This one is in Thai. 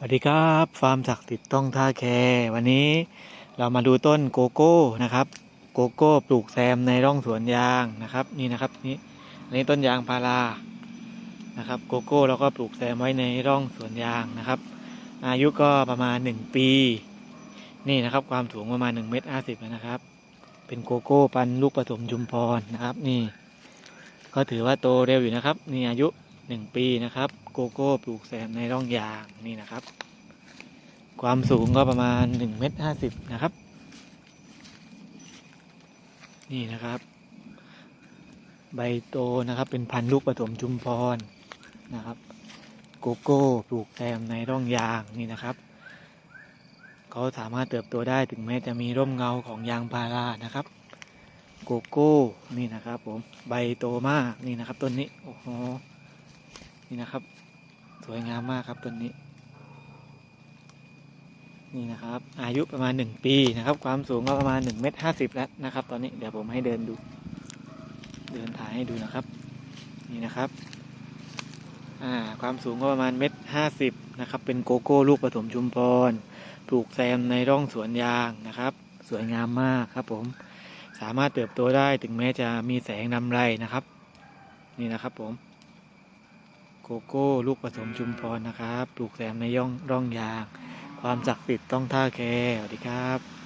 สวัสดีครับฟาร์มศักดิ์สิทธิ์ต้องท่าแค วันนี้เรามาดูต้นโกโก้นะครับ โกโก้ปลูกแซมในร่องสวนยางนะครับ นี่นะครับนี่อันนี้ต้นยางพารานะครับ โกโก้เราก็ปลูกแซมไว้ในร่องสวนยางนะครับ อายุก็ประมาณ 1 ปี นี่นะครับ ความสูงประมาณ1เมตรห้าสิบนะครับ เป็นโกโก้ปันลูกผสมจุมพรนะครับ นี่ ก็ถือว่าโตเร็วอยู่นะครับ นี่อายุ หนึ่งปีนะครับ โกโก้ปลูกแซมในร่องยางนี่นะครับ ความสูงก็ประมาณหนึ่งเมตรห้าสิบนะครับ นี่นะครับ ใบโตนะครับเป็นพันธุ์ลูกผสมจุมพรนะครับ โกโก้ปลูกแซมในร่องยางนี่นะครับเขาสามารถเติบโตได้ถึงแม้จะมีร่มเงาของยางพารานะครับ โกโก้นี่นะครับผมใบโตมากนี่นะครับต้นนี้โอ้โห นี่นะครับ สวยงามมากครับต้นนี้ นี่นะครับ อายุประมาณหนึ่งปีนะครับ ความสูงก็ประมาณหนึ่งเมตรห้าสิบแล้วนะครับ ตอนนี้เดี๋ยวผมให้เดินดู เดินถ่ายให้ดูนะครับ นี่นะครับอ่าความสูงก็ประมาณเมตรห้าสิบนะครับ เป็นโกโก้ลูกผสมชุมพร ปลูกแซมในร่องสวนยางนะครับ สวยงามมากครับ ผม สามารถเติบโตได้ถึงแม้จะมีแสงนำไรนะครับ นี่นะครับผม โกโก้ ลูกผสมชุมพรนะครับ ปลูกแซมในย่องร่องยาง ความศักดิ์สิทธิ์ต้องท่าแคสวัสดีครับ